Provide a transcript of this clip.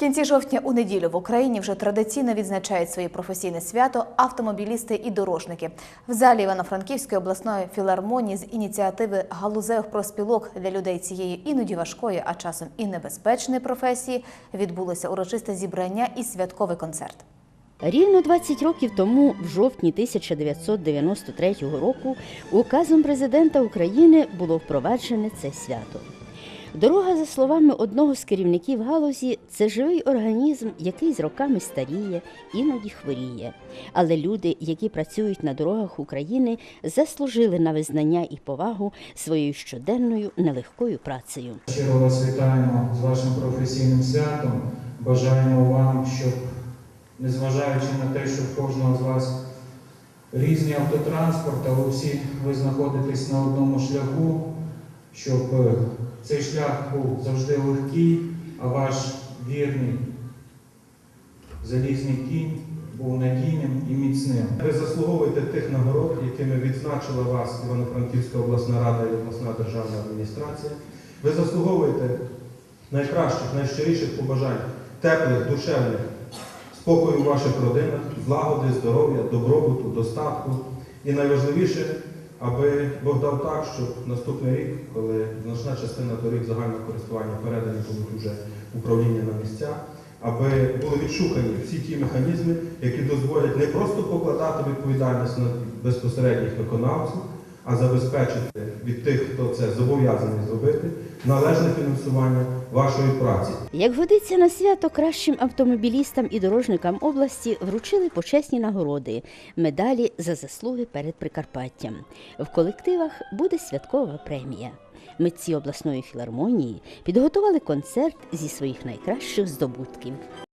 кінці жовтня у неділю в Україні вже традиційно відзначають своє професійне свято автомобілісти і дорожники. В залі Івано-Франківської обласної філармонії з ініціативи галузевих профспілок для людей цієї іноді важкої, а часом і небезпечної професії відбулося урочисте зібрання і святковий концерт. Рівно 20 років тому, в жовтні 1993 року, указом президента України було впроваджене це свято. Дорога, за словами одного з керівників галузі, це живий організм, який з роками старіє, іноді хворіє. Але люди, які працюють на дорогах України, заслужили на визнання і повагу своєю щоденною нелегкою працею. Щиро вас вітаємо з вашим професійним святом. Бажаємо вам, щоб, незважаючи на те, що в кожного з вас різний автотранспорт, але всі ви знаходитесь на одному шляху, щоб е, цей шлях був завжди легкий, а ваш вірний залізний кінь був надійним і міцним. Ви заслуговуєте тих нагород, якими відзначила вас Івано-Франківська обласна рада і обласна державна адміністрація. Ви заслуговуєте найкращих, найщиріших побажань, теплих, душевних, спокою в ваших родинах, злагоди, здоров'я, добробуту, достатку. І найважливіше, аби Бог дав так, щоб наступний рік, коли значна частина доріг загального користування передані будуть вже управління на місця, аби були відшукані всі ті механізми, які дозволять не просто покладати відповідальність на безпосередніх виконавців, а забезпечити від тих, хто це зобов'язаний зробити, належне фінансування вашої праці. Як годиться на свято кращим автомобілістам і дорожникам області вручили почесні нагороди, медалі за заслуги перед Прикарпаттям. В колективах буде святкова премія. Митці обласної філармонії підготували концерт зі своїх найкращих здобутків.